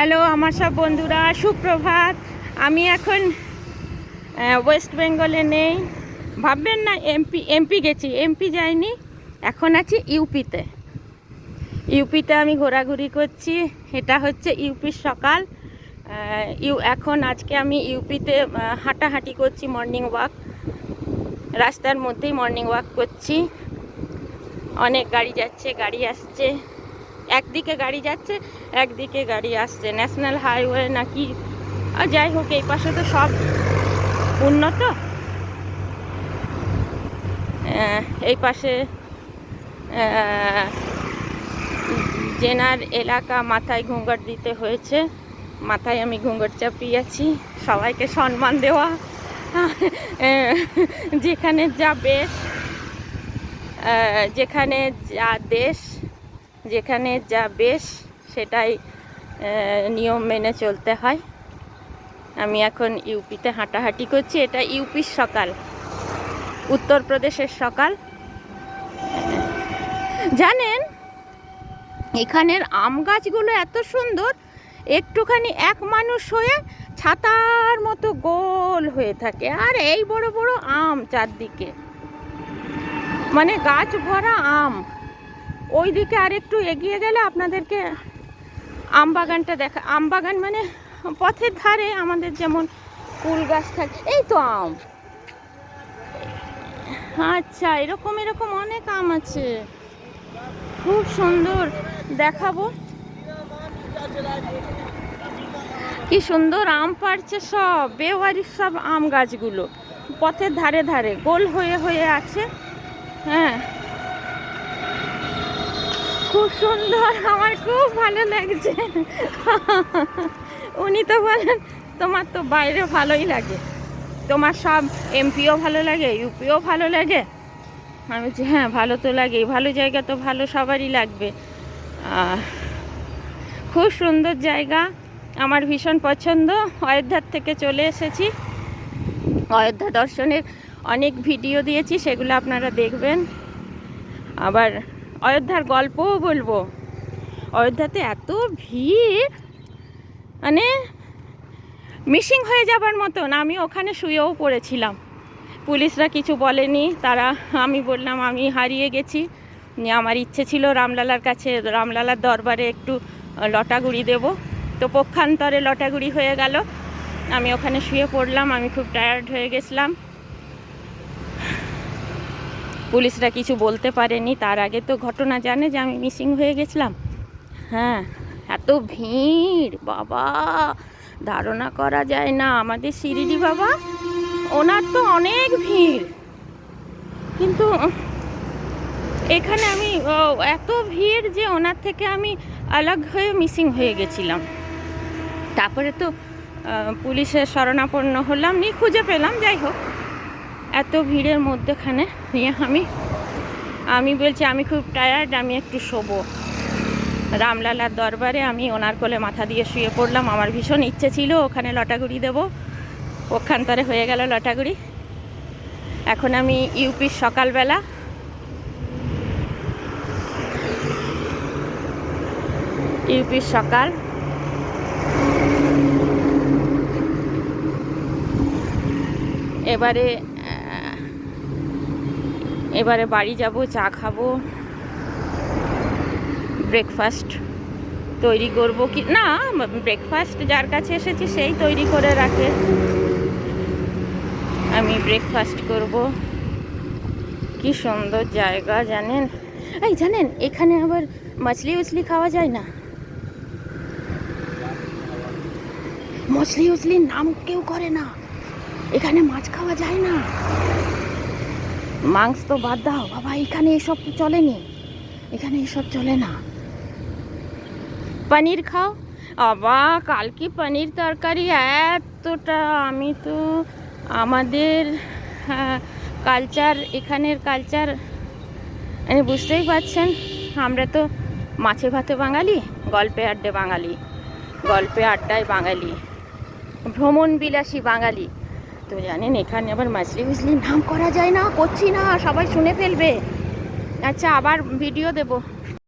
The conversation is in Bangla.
হ্যালো, আমার সব বন্ধুরা, সুপ্রভাত। আমি এখন ওয়েস্ট বেঙ্গলে নেই। ভাববেন না এমপি এমপি গেছি। এমপি যাইনি, এখন আছি ইউপিতে ইউপিতে আমি ঘোরাঘুরি করছি। এটা হচ্ছে ইউপির সকাল। ইউ, এখন আজকে আমি ইউপিতে হাঁটাহাঁটি করছি মর্নিং ওয়াক রাস্তার মধ্যেই মর্নিং ওয়াক করছি। অনেক গাড়ি যাচ্ছে, গাড়ি আসছে। একদিকে গাড়ি যাচ্ছে, একদিকে গাড়ি আসছে। ন্যাশনাল হাইওয়ে নাকি? আর যাই হোক, এই পাশে তো সব উন্নত। এই পাশে জেনার এলাকা মাথায় ঘুঙ্গট দিতে হয়েছে। মাথায় আমি ঘুঙ্গট চাপিয়েছি সবাইকে সম্মান দেওয়া। যেখানে যা বেশ যেখানে যা দেশ যেখানে যা বেশ সেটাই নিয়ম মেনে চলতে হয়। আমি এখন ইউপিতে হাঁটাহাঁটি করছি, এটা ইউপির সকাল। উত্তরপ্রদেশের সকাল। জানেন, এখানের আম গাছগুলো এত সুন্দর, একটুখানি এক মানুষ হয়ে ছাতার মতো গোল হয়ে থাকে। আর এই বড় বড় আম চারদিকে। মানে গাছ ভরা আম। ওই দিকে আরেকটু এগিয়ে গেলে আপনাদেরকে আম বাগানটা দেখা আম বাগান মানে পথের ধারে আমাদের যেমন ফুল গাছ থাকে, এই তো আম। আচ্ছা এরকম এরকম অনেক আম আছে। খুব সুন্দর, দেখাবো। কি সুন্দর আম পাড়ছে সব বেওয়ারির সব আম গাছগুলো। পথের ধারে ধারে, গোল হয়ে হয়ে আছে। হ্যাঁ। খুব সুন্দর, আমার খুব ভালো লাগছে। উনি তো বলেন, তোমার তো বাইরে ভালোই লাগে। তোমার সব এমপিও ভালো লাগে, ইউপিও ভালো লাগে। আমি বলছি হ্যাঁ ভালো তো লাগেই, ভালো জায়গা তো ভালো, সবারই লাগবে। খুব সুন্দর জায়গা, আমার ভীষণ পছন্দ। অযোধ্যার থেকে চলে এসেছি। অযোধ্যা দর্শনের অনেক ভিডিও দিয়েছি, সেগুলো আপনারা দেখবেন। আবার অযোধ্যার গল্পও বলব। অযোধ্যাতে এত ভিড় মানে মিসিং হয়ে যাবার মতন আমি ওখানে শুয়েও পড়েছিলাম। পুলিশরা কিছু বলেনি, তারা, আমি বললাম, আমি হারিয়ে গেছি। আমার ইচ্ছে ছিল রামলালার কাছে, রামলালার দরবারে একটু লটাগুড়ি দেব। তো পক্ষান্তরে লটাগুড়ি হয়ে গেল। আমি ওখানে শুয়ে পড়লাম, আমি খুব টায়ার্ড হয়ে গেছিলাম। পুলিশরা কিছু বলতে পারেনি। তার আগে তো ঘটনা জানে যে আমি মিসিং হয়ে গেছিলাম। হ্যাঁ এত ভিড়, বাবা। ধারণা করা যায় না। আমাদের শিরিডি বাবা, ওনার তো অনেক ভিড়। কিন্তু এখানে আমি এত ভিড় যে ওনার থেকে আমি আলাগ হয়ে মিসিং হয়ে গেছিলাম। তারপরে তো পুলিশের শরণাপন্ন হলাম। নিয়ে খুঁজে পেলাম, যাই হোক। এত ভিড়ের মধ্যেখানে নিয়ে আমি আমি বলছি, আমি খুব টায়ার্ড আমি একটু শোবো। রামলালার দরবারে আমি ওনার কোলে মাথা দিয়ে শুয়ে পড়লাম। আমার ভীষণ ইচ্ছে ছিল, ওখানে লটাগুড়ি দেবো। ওখানতরে হয়ে গেল লটাগুড়ি। এখন আমি ইউপির সকালবেলা। ইউপির সকাল। এবারে এবারে বাড়ি যাব, চা খাব। ব্রেকফাস্ট তৈরি করব কি? না ব্রেকফাস্ট যার কাছে এসেছি সেই তৈরি করে রাখে। আমি ব্রেকফাস্ট করব। কি সুন্দর জায়গা, জানেন? এই, জানেন, এখানে আবার মাছলি উছলি খাওয়া যায় না? মছলি উছলির নাম কেউ করে না। এখানে মাছ খাওয়া যায় না। মাংস তো বাদ দাও। বাবা, এখানে এসব চলেনি। এখানে এসব চলে না। পনির খাও? বাবা, কালকে পনির তরকারি এতটা। আমি তো আমাদের কালচার এখানের কালচার মানে বুঝতেই পারছেন? আমরা তো মাছে ভাতে বাঙালি, গল্পে আড্ডে বাঙালি। গল্পে আড্ডায় বাঙালি। ভ্রমণ বিলাসী বাঙালি। তো জানেন, এখানে আবার মাছলি উছলি নাম করা যায় না, করছি না, সবাই শুনে ফেলবে। আচ্ছা আবার ভিডিও দেবো।